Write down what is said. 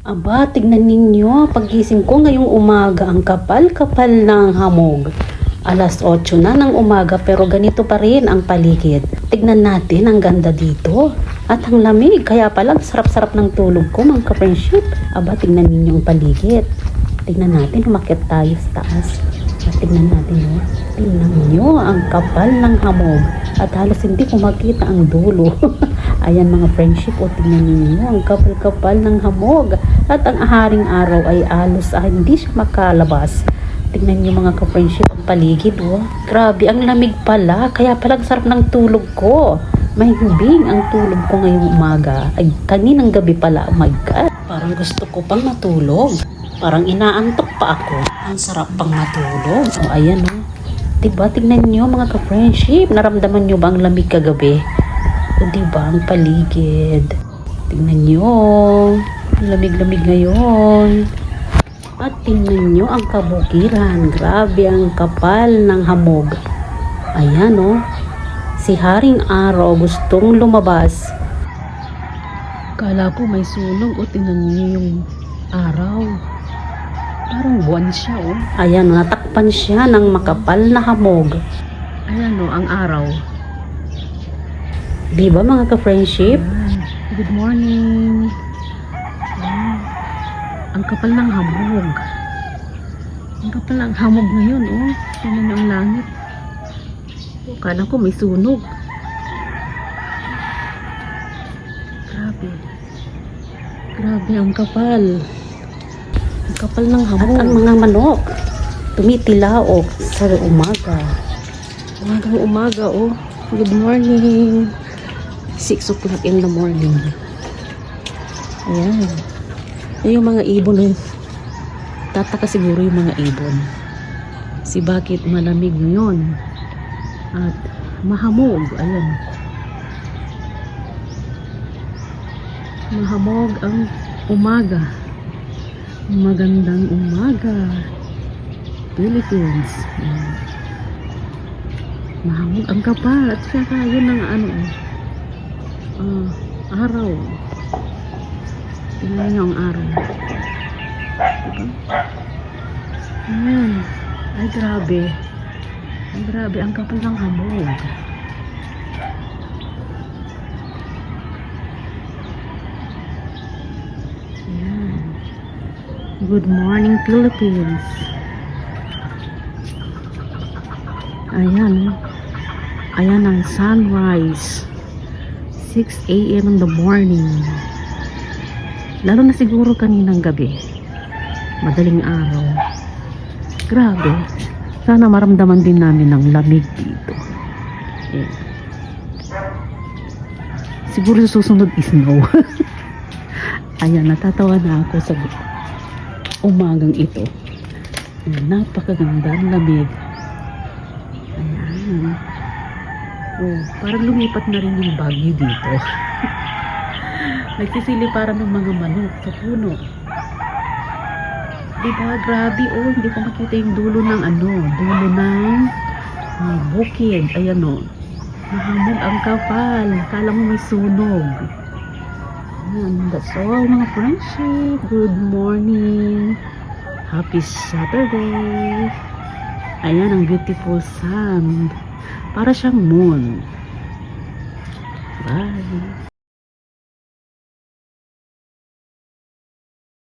Aba, tignan ninyo, pagising ko ngayong umaga, ang kapal-kapal ng hamog. Alas 8 na ng umaga pero ganito pa rin ang paligid. Tignan natin ang ganda dito. At ang lamig, kaya pala sarap-sarap ng tulog ko mga ka-friendship. Aba, tignan ninyo ang paligid. Tignan natin, umakyat tayo sa taas. At tignan natin, oh. Tignan nyo, ang kapal ng hamog. At halos hindi ko makita ang dulo. Ayan mga friendship, o tignan ninyo, ang kapal-kapal ng hamog. At ang haring araw ay alos, ah, hindi siya makalabas. Tignan nyo mga ka-friendship, ang paligid, oh. Grabe, ang lamig pala. Kaya pala ang sarap ng tulog ko. May hubing ang tulog ko ngayong umaga. Ay, kaninang gabi pala, oh my God. Parang gusto ko pang matulog. Parang inaantok pa ako. Ang sarap pang matulog. O, ayan, oh. Diba, tignan nyo mga ka-friendship. Naramdaman nyo ba ang lamig kagabi? O, diba, ang paligid. Tignan nyo. Lamig-lamig ngayon. At tingnan nyo ang kabukiran. Grabe ang kapal ng hamog. Ayan oh. Si Haring Araw gustong lumabas. Kala ko may sunog o tingnan nyo yung araw. Parang buwan siya oh. Ayan, natakpan siya ng makapal na hamog. Ayan oh, ang araw. Di ba mga ka-friendship? Good morning. Ayan. Ang kapal ng hamog. Ang kapal ng hamog ngayon, oh. Niyo ang langit. Kala ko may sunog. Grabe. Grabe, ang kapal. Ang kapal ng hamog. At ang mga manok, tumitilaok sa umaga. Umagang umaga, oh. Good morning. 6 o'clock in the morning. Ayan. Yan yung mga ibon eh. Tataka siguro yung mga ibon. Si bakit malamig ngayon. At mahamog. Ayan. Mahamog ang umaga. Magandang umaga. Philippines. Ayan. Ang kapal. At saka yun ang ano. ah, araw. Tingnan niyo ang araw. Diba? Ayan. Ay, grabe. Ay, grabe. Ang kapal ng hamog. Ayan. Good morning, Philippines. Ayan. Ayan ang sunrise. 6 a.m. in the morning. Lalo na siguro kaninang gabi. Madaling araw. Grabe. Sana maramdaman din namin ng lamig dito. Eh. Siguro susunod is snow. Ayan, natatawa na ako sa umagang ito. Napakaganda ang lamig. Ayan. Oh, parang lumipat na rin yung bagyo dito. Nagsisili para ng mga manok sa puno. Diba? Grabe oh, hindi ko makita yung dulo ng ano, dulo ng ah, bukid. Ayan oh. Mahamog ang kapal. Kala mo may sunog. Ayan, that's all mga friendship. Good morning. Happy Saturday. Ayan ang beautiful sun. Para siyang moon. Bye.